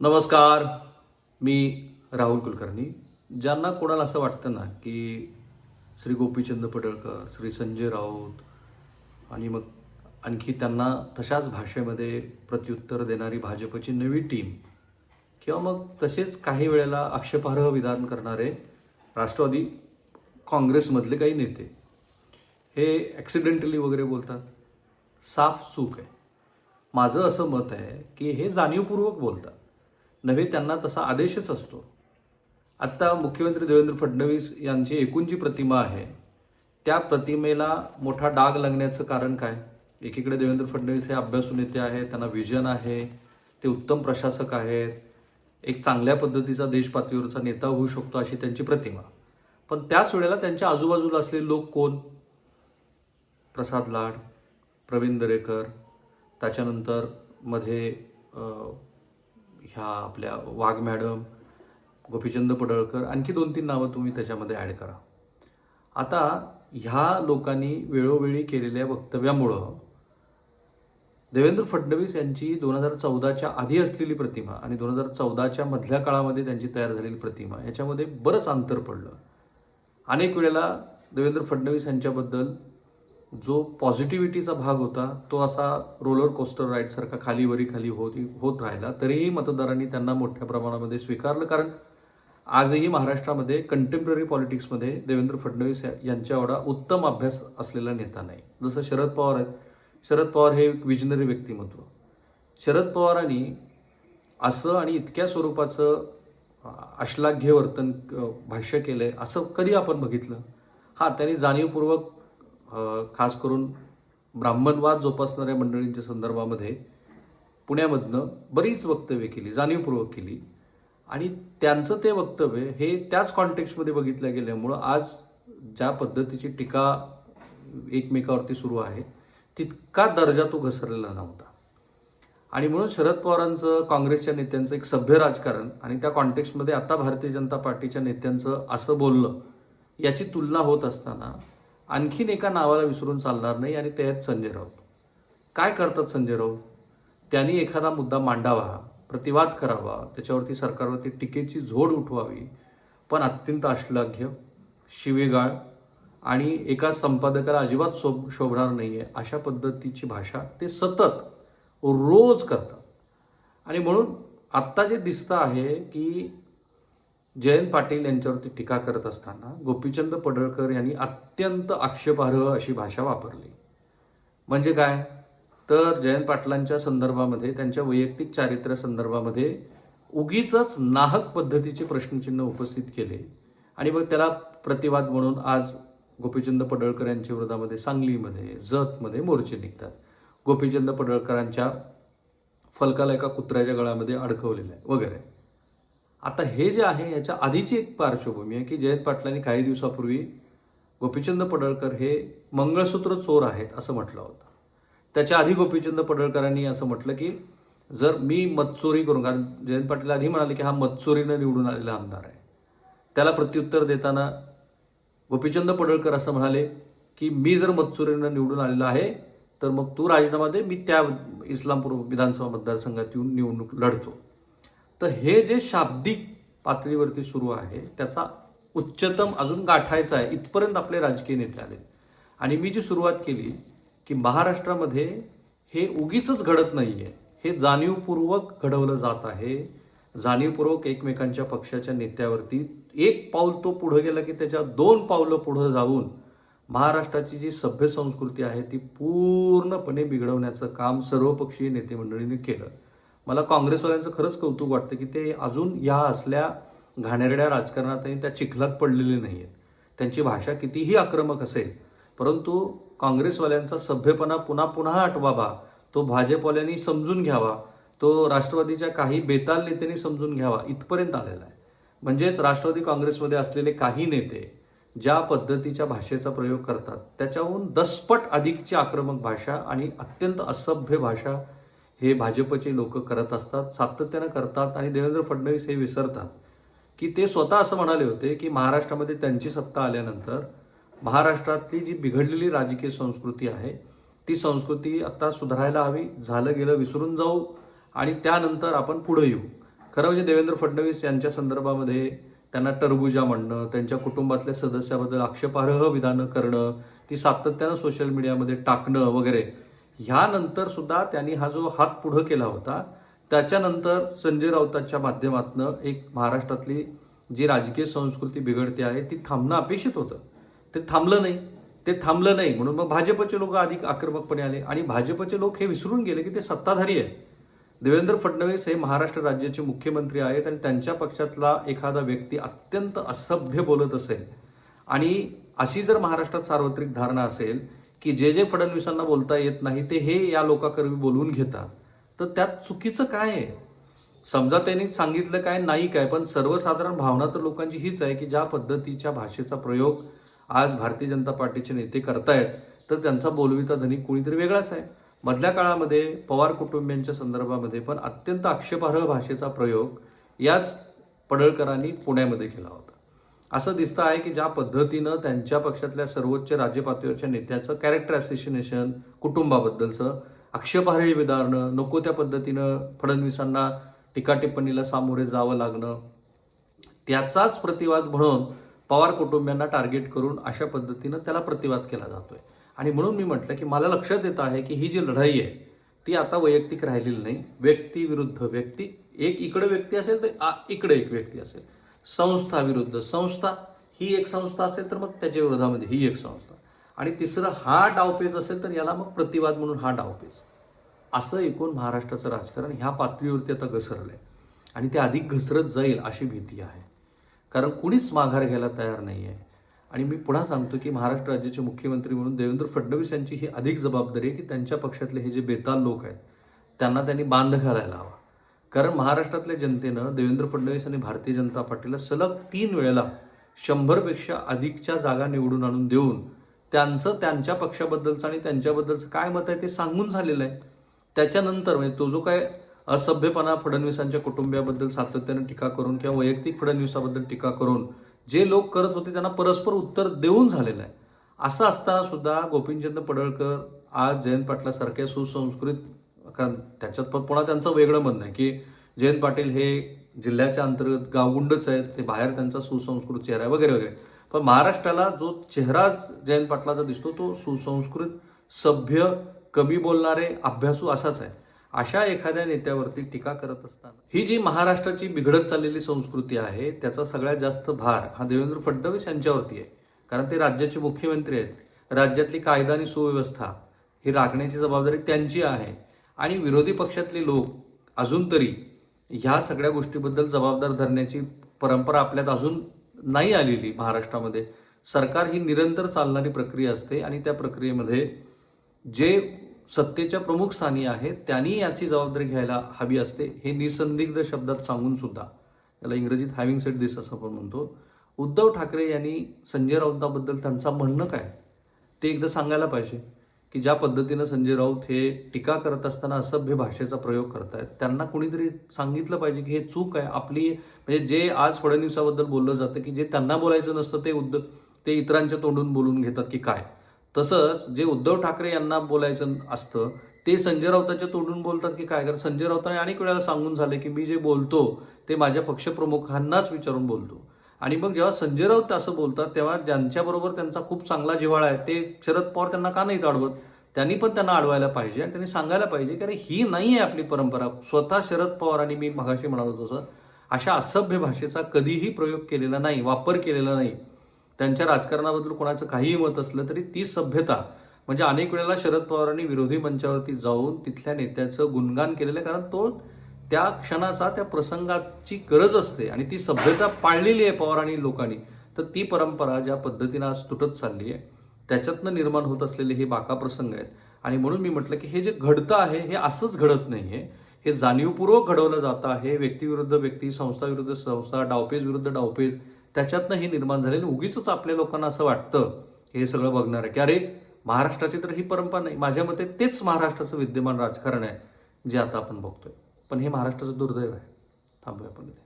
नमस्कार. मी राहुल कुलकर्णी. ज्यांना कोणाला असं वाटतं ना की श्री गोपीचंद पडळकर श्री संजय राऊत आणि मग आणखी त्यांना तशाच भाषेमध्ये प्रत्युत्तर देणारी भाजपची नवी टीम किंवा मग तसेच काही वेळेला आक्षेपार्ह विधान करणारे राष्ट्रवादी काँग्रेसमधले काही नेते हे ॲक्सिडेंटली वगैरे बोलतात. साफ चूक आहे. माझं असं मत आहे की हे जाणीवपूर्वक बोलतात. नव्हे त्यांना तसा आदेशच असतो. आत्ता मुख्यमंत्री देवेंद्र फडणवीस यांची एकूण जी प्रतिमा आहे त्या प्रतिमेला मोठा डाग लागण्याचं कारण काय? एकीकडे देवेंद्र फडणवीस हे अभ्यासू नेते आहेत त्यांना विजन आहे ते उत्तम प्रशासक आहेत एक चांगल्या पद्धतीचा देशपातळीवरचा नेता होऊ शकतो अशी त्यांची प्रतिमा. पण त्याच वेळेला त्यांच्या आजूबाजूला असलेले लोक कोण? प्रसाद लाड प्रवीण दरेकर त्याच्यानंतरमध्ये ह्या आपल्या वाघ मॅडम गोपीचंद पडळकर आणखी दोन तीन नावं तुम्ही त्याच्यामध्ये ॲड करा. आता ह्या लोकांनी वेळोवेळी केलेल्या वक्तव्यामुळं देवेंद्र फडणवीस यांची दोन हजार चौदाच्या आधी असलेली प्रतिमा आणि दोन हजार चौदाच्या मधल्या काळामध्ये त्यांची तयार झालेली प्रतिमा याच्यामध्ये बरंच अंतर पडलं. अनेक वेळेला देवेंद्र फडणवीस यांच्याबद्दल जो पॉझिटिव्हिटीचा भाग होता तो असा रोलर कोस्टर राईडसारखा खालीवरी खाली होत होत राहिला. तरीही मतदारांनी त्यांना मोठ्या प्रमाणामध्ये स्वीकारलं. कारण आजही महाराष्ट्रामध्ये कंटेम्पररी पॉलिटिक्समध्ये देवेंद्र फडणवीस यांच्या एवढा उत्तम अभ्यास असलेला नेता नाही. जसं शरद पवार आहेत. शरद पवार हे एक विजनरी व्यक्तिमत्व. शरद पवारांनी असं आणि इतक्या स्वरूपाचं अश्लाघ्य वर्तन भाष्य केलं आहे असं कधी आपण बघितलं? हां त्यांनी जाणीवपूर्वक खास करून ब्राह्मणवाद जोपासणाऱ्या मंडळींच्या संदर्भामध्ये पुण्यामधनं बरीच वक्तव्य केली जाणीवपूर्वक केली. आणि त्यांचं ते वक्तव्य हे त्याच कॉन्टेक्स्टमध्ये बघितलं गेल्यामुळं आज ज्या पद्धतीची टीका एकमेकावरती सुरू आहे तितका दर्जा तो घसरलेला नव्हता. आणि म्हणून शरद पवारांचं काँग्रेसच्या नेत्यांचं एक सभ्य राजकारण आणि त्या कॉन्टेक्स्टमध्ये आता भारतीय जनता पार्टीच्या नेत्यांचं असं बोललं याची तुलना होत असताना आणखीन एका नावाला विसरून चालणार नाही आणि त्यात संजय राऊत. काय करतात संजय राऊत? त्यांनी एखादा मुद्दा मांडावा प्रतिवाद करावा त्याच्यावरती सरकारवरती टीकेची झोड उठवावी पण अत्यंत अश्लाघ्य शिवेगाळ आणि एका संपादकाला अजिबात शोभ शोभणार नाही आहे अशा पद्धतीची भाषा ते सतत रोज करतात. आणि म्हणून आत्ता जे दिसतं आहे की जयंत पाटील यांच्यावरती टीका करत असताना गोपीचंद पडळकर यांनी अत्यंत आक्षेपार्ह अशी भाषा वापरली. म्हणजे काय? तर जयंत पाटलांच्या संदर्भामध्ये त्यांच्या वैयक्तिक चारित्र्य संदर्भामध्ये उगीच नाहक पद्धतीचे प्रश्नचिन्ह उपस्थित केले. आणि मग त्याला प्रतिवाद म्हणून आज गोपीचंद पडळकर यांच्या विरोधामध्ये सांगलीमध्ये जतमध्ये मोर्चे निघतात. गोपीचंद पडळकरांच्या फलकाला एका कुत्र्याच्या गळामध्ये अडकवलेलं आहे वगैरे. आता हे जे आहे याच्या आधीची एक पार्श्वभूमी आहे की जयंत पाटलांनी काही दिवसापूर्वी गोपीचंद पडळकर हे मंगळसूत्र चोर आहेत असं म्हटलं होतं. त्याच्या आधी गोपीचंद पडळकरांनी असं म्हटलं की जर मी मतचोरी करून कारण जयंत पाटील आधी म्हणाले की हा मतचोरीनं निवडून आलेला आमदार आहे. त्याला प्रत्युत्तर देताना गोपीचंद पडळकर असं म्हणाले की मी जर मतचोरीनं निवडून आलेला आहे तर मग तू राजीनामा दे मी त्या इस्लामपूर विधानसभा मतदारसंघात येऊन निवडणूक लढतो. तर हे जे शाब्दिक पातळीवरती सुरू आहे त्याचा उच्चतम अजून गाठायचा आहे इथपर्यंत आपले राजकीय नेते आले. आणि मी जी सुरुवात केली की महाराष्ट्रामध्ये हे उगीच घडत नाही आहे हे जाणीवपूर्वक घडवलं जात आहे. जाणीवपूर्वक एकमेकांच्या पक्षाच्या नेत्यावरती एक पाऊल तो पुढं गेला की त्याच्या दोन पावलं पुढं जाऊन महाराष्ट्राची जी सभ्य संस्कृती आहे ती पूर्णपणे बिघडवण्याचं काम सर्वपक्षीय नेतेमंडळीनी केलं. मला काँग्रेसवाल्यांचं खरंच कौतुक वाटतं की ते अजून या असल्या घाणेरड्या राजकारणात आणि त्या चिखलात पडलेले नाही आहेत त्यांची भाषा कितीही आक्रमक असेल परंतु काँग्रेसवाल्यांचा सभ्यपणा पुन्हा पुन्हा आठवावा तो भाजपवाल्यांनी समजून घ्यावा तो राष्ट्रवादीच्या काही बेताल नेत्यांनी समजून घ्यावा इथपर्यंत आलेला आहे. म्हणजेच राष्ट्रवादी काँग्रेसमध्ये असलेले काही नेते ज्या पद्धतीच्या भाषेचा प्रयोग करतात त्याच्याहून दसपट अधिकची आक्रमक भाषा आणि अत्यंत असभ्य भाषा हे भाजपचे लोक करत असतात सातत्यानं करतात आणि देवेंद्र फडणवीस हे विसरतात. की ते स्वतः असं म्हणाले होते की महाराष्ट्रामध्ये त्यांची सत्ता आल्यानंतर महाराष्ट्रातली जी बिघडलेली राजकीय संस्कृती आहे ती संस्कृती आत्ता सुधारायला हवी झालं गेलं विसरून जाऊ आणि त्यानंतर आपण पुढे येऊ. खरं म्हणजे देवेंद्र फडणवीस यांच्या संदर्भामध्ये त्यांना टरबुजा म्हणणं त्यांच्या कुटुंबातल्या सदस्याबद्दल आक्षेपार्ह विधानं करणं ती सातत्यानं सोशल मीडियामध्ये टाकणं वगैरे ह्यानंतर सुद्धा त्यांनी हा जो हात पुढं केला होता त्याच्यानंतर संजय राऊतांच्या माध्यमातनं एक महाराष्ट्रातली जी राजकीय संस्कृती बिघडते आहे ती थांबणं अपेक्षित होतं. ते थांबलं नाही. ते थांबलं नाही म्हणून मग भाजपचे लोक अधिक आक्रमकपणे आले आणि भाजपचे लोक हे विसरून गेले की ते सत्ताधारी आहेत. देवेंद्र फडणवीस हे महाराष्ट्र राज्याचे मुख्यमंत्री आहेत आणि त्यांच्या पक्षातला एखादा व्यक्ती अत्यंत असभ्य बोलत असेल आणि अशी जर महाराष्ट्रात सार्वत्रिक धारणा असेल की जे जे फडणवीसांना बोलता येत नाही ते हे या लोकांकरवी बोलवून घेतात. तर त्यात चुकीचं काय आहे? समजा त्यांनी सांगितलं काय नाही काय पण सर्वसाधारण भावना तर लोकांची हीच आहे की ज्या पद्धतीच्या भाषेचा प्रयोग आज भारतीय जनता पार्टीचे नेते करतायत तर त्यांचा बोलविता धनी कोणीतरी वेगळाच आहे. मधल्या काळामध्ये पवार कुटुंबियांच्या संदर्भामध्ये पण अत्यंत आक्षेपार्ह भाषेचा प्रयोग याच पडळकरांनी पुण्यामध्ये केला होता. असं दिसतं आहे की ज्या पद्धतीनं त्यांच्या पक्षातल्या सर्वोच्च राज्य पातळीवरच्या नेत्याचं कॅरेक्टर असोसिएशन कुटुंबाबद्दलचं आक्षेपार्ह विधारणं नको त्या पद्धतीनं फडणवीसांना टीका टिप्पणीला सामोरे जावं लागणं त्याचाच प्रतिवाद म्हणून पवार कुटुंबियांना टार्गेट करून अशा पद्धतीनं त्याला प्रतिवाद केला जातोय. आणि म्हणून मी म्हटलं की मला लक्षात येत आहे की ही जी लढाई आहे ती आता वैयक्तिक राहिलेली नाही. व्यक्ती विरुद्ध व्यक्ती. एक इकडे व्यक्ती असेल तर आ- इकडे एक व्यक्ती असेल. संस्था विरुद्ध संस्था ही एक संस्था असेल तर मग त्याच्या विरोधामध्ये ही एक संस्था. आणि तिसरं हा डावपेच असेल तर याला मग प्रतिवाद म्हणून हा डावपेच असं एकूण महाराष्ट्राचं राजकारण ह्या पातळीवरती आता घसरलं आहे आणि ते अधिक घसरत जाईल अशी भीती आहे. कारण कुणीच माघार घ्यायला तयार नाही आहे आणि मी पुन्हा सांगतो की महाराष्ट्र राज्याचे मुख्यमंत्री म्हणून देवेंद्र फडणवीस यांची ही अधिक जबाबदारी आहे की त्यांच्या पक्षातले हे जे बेताल लोक आहेत त्यांना त्यांनी बांध घालायला हवा. कारण महाराष्ट्रातल्या जनतेनं देवेंद्र फडणवीस आणि भारतीय जनता पार्टीला सलग तीन वेळेला शंभरपेक्षा अधिकच्या जागा निवडून आणून देऊन त्यांचं त्यांच्या पक्षाबद्दलचं आणि त्यांच्याबद्दलचं काय मत आहे ते सांगून झालेलं आहे. त्याच्यानंतर म्हणजे तो जो काय असभ्यपणा फडणवीसांच्या कुटुंबियाबद्दल सातत्यानं टीका करून किंवा वैयक्तिक फडणवीसाबद्दल टीका करून जे लोक करत होते त्यांना परस्पर उत्तर देऊन झालेलं आहे. असं असताना सुद्धा गोपीचंद पडळकर आज जयंत पाटलासारख्या सुसंस्कृत कारण त्याच्यात पण पुन्हा त्यांचं वेगळं म्हणणं आहे की जयंत पाटील हे जिल्ह्याच्या अंतर्गत गावगुंडच आहेत ते बाहेर त्यांचा सुसंस्कृत चेहरा आहे वगैरे वगैरे. पण महाराष्ट्राला जो चेहरा जयंत पाटलाचा दिसतो तो सुसंस्कृत सभ्य कमी बोलणारे अभ्यासू असाच आहे. अशा एखाद्या नेत्यावरती टीका करत असताना ही जी महाराष्ट्राची बिघडत चाललेली संस्कृती आहे त्याचा सगळ्यात जास्त भार हा देवेंद्र फडणवीस यांच्यावरती आहे. कारण ते राज्याचे मुख्यमंत्री आहेत. राज्यातली कायदा आणि सुव्यवस्था ही राखण्याची जबाबदारी त्यांची आहे. आणि विरोधी पक्षातले लोक अजून तरी ह्या सगळ्या गोष्टीबद्दल जबाबदार धरण्याची परंपरा आपल्यात अजून नाही आलेली महाराष्ट्रामध्ये. सरकार ही निरंतर चालणारी प्रक्रिया असते आणि त्या प्रक्रियेमध्ये जे सत्तेच्या प्रमुख स्थानी आहेत त्यांनी याची जबाबदारी घ्यायला हवी असते हे निसंदिग्ध शब्दात सांगून सुद्धा त्याला इंग्रजीत हॅव्हिंग सेट दिस असं आपण म्हणतो. उद्धव ठाकरे यांनी संजय राऊताबद्दल त्यांचा म्हणणं काय? ते एकदा सांगायला पाहिजे. की ज्या पद्धतीनं संजय राऊत हे टीका करत असताना असभ्य भाषेचा प्रयोग करतायत त्यांना कुणीतरी सांगितलं पाहिजे की हे चूक आहे. आपली म्हणजे जे आज फडणवीसाबद्दल बोललं जातं की जे त्यांना बोलायचं नसतं ते उद्धव ते इतरांच्या तोंडून बोलून घेतात की काय. तसंच जे उद्धव ठाकरे यांना बोलायचं असतं ते संजय राऊताच्या तोंडून बोलतात की काय? कारण संजय राऊतांनी अनेक वेळेला सांगून झाले की मी जे बोलतो ते माझ्या पक्षप्रमुखांनाच विचारून बोलतो. आणि मग जेव्हा संजय राऊत असं बोलतात तेव्हा ज्यांच्याबरोबर त्यांचा खूप चांगला जिव्हाळा आहे ते शरद पवार त्यांना का नाहीत अडवत? त्यांनी पण त्यांना अडवायला पाहिजे आणि त्यांनी सांगायला पाहिजे की अरे ही नाही आहे आपली परंपरा. स्वतः शरद पवारांनी मी मगाशी म्हणालो तसं अशा असभ्य भाषेचा कधीही प्रयोग केलेला नाही वापर केलेला नाही. त्यांच्या राजकारणाबद्दल कोणाचं काहीही मत असलं तरी ती सभ्यता. म्हणजे अनेक वेळेला शरद पवारांनी विरोधी मंचावरती जाऊन तिथल्या नेत्याचं गुणगान केलेलं आहे कारण तो त्या क्षणाचा त्या प्रसंगाची गरज असते आणि ती सभ्यता पाळलेली आहे पवार आणि लोकांनी तर ती परंपरा ज्या पद्धतीनं आज तुटत चालली आहे त्याच्यातनं निर्माण होत असलेले हे बाका प्रसंग आहेत. आणि म्हणून मी म्हटलं की हे जे घडतं आहे हे असंच घडत नाही आहे हे जाणीवपूर्वक घडवलं जातं आहे. व्यक्तीविरुद्ध व्यक्ती संस्था विरुद्ध संस्था डावपेज विरुद्ध डावपेज त्याच्यातनं हे निर्माण झालेलं उगीच आपल्या लोकांना असं वाटतं हे सगळं बघणार आहे की अरे महाराष्ट्राची तर ही परंपरा नाही. माझ्या मते तेच महाराष्ट्राचं विद्यमान राजकारण आहे जे आता आपण बघतोय. पण हे महाराष्ट्राचं दुर्दैव आहे. थांबूया आपण इथे